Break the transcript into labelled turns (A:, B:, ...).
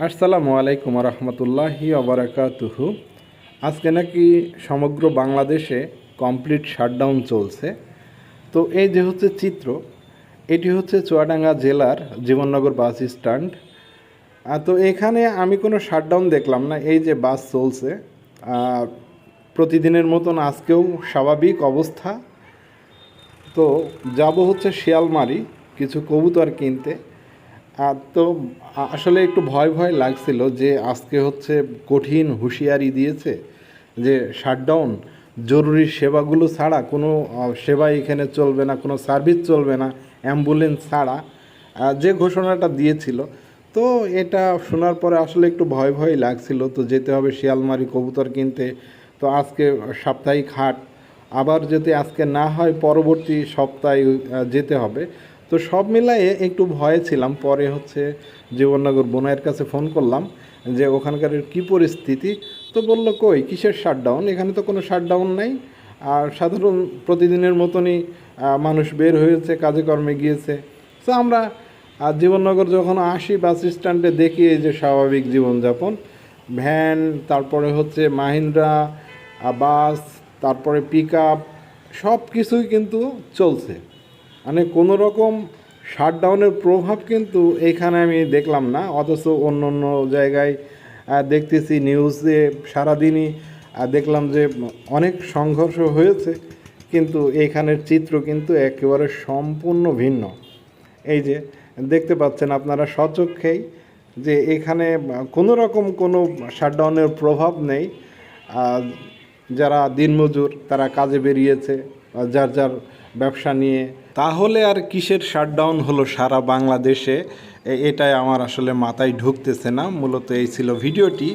A: আসসালামু আলাইকুম রহমতুল্লাহি অবরাকাতুহু আজকে নাকি সমগ্র বাংলাদেশে কমপ্লিট শাটডাউন চলছে। তো এই যে হচ্ছে চিত্র, এটি হচ্ছে চুয়াডাঙ্গা জেলার জীবননগর বাস স্ট্যান্ড। তো এখানে আমি কোনো শাটডাউন দেখলাম না, এই যে বাস চলছে। প্রতিদিনের মতন আজকেও স্বাভাবিক অবস্থা। তো যাব হচ্ছে শিয়ালমারি, কিছু কবুতর কিনতে। তো আসলে একটু ভয় ভয় লাগছিল যে আজকে হচ্ছে কঠিন হুঁশিয়ারি দিয়েছে যে শাটডাউন, জরুরি সেবাগুলো ছাড়া কোনো সেবা এখানে চলবে না, কোনো সার্ভিস চলবে না, অ্যাম্বুলেন্স ছাড়া যে ঘোষণাটা দিয়েছিল। তো এটা শোনার পরে আসলে একটু ভয় ভয় লাগছিল, তো যেতে হবে শিয়ালমারি কবুতর কিনতে। তো আজকে সাপ্তাহিক হাট, আবার যদি আজকে না হয়, পরবর্তী সপ্তাহে যেতে হবে। তো সব মিলায়ে একটু ভয়ে ছিলাম। পরে হচ্ছে জীবননগর বোনাইয়ের কাছে ফোন করলাম যে, ওখানকার কী পরিস্থিতি? তো বলল, কই, কিসের শাটডাউন এখানে তো কোনো শাটডাউন নাই। আর সাধারণ প্রতিদিনের মতনই মানুষ বের হয়েছে কাজে কর্মে গিয়েছে। তো আমরা আর জীবননগর যখন আসি, বাস স্ট্যান্ডে দেখি এই যে স্বাভাবিক জীবনযাপন। ভ্যান, তারপরে হচ্ছে মাহিন্দ্রা বাস, তারপরে পিক আপ সব কিছুই কিন্তু চলছে। মানে কোনো রকম শাটডাউনের প্রভাব কিন্তু এখানে আমি দেখলাম না। অথচ অন্য অন্য জায়গায় দেখতেছি নিউজে সারাদিনই দেখলাম যে অনেক সংঘর্ষ হয়েছে। কিন্তু এখানের চিত্র কিন্তু একেবারে সম্পূর্ণ ভিন্ন। এই যে দেখতে পাচ্ছেন আপনারা সচক্ষেই যে এখানে কোনো রকম কোনো শাটডাউনের প্রভাব নেই। যারা দিনমজুর, তারা কাজে বেরিয়েছে। যার যার ব্যবসা নিয়ে। তাহলে আর কিসের শাটডাউন হলো সারা বাংলাদেশে? এটাই আমার আসলে মাথায় ঢুকতেছে না। মূলত এই ছিল ভিডিওটি।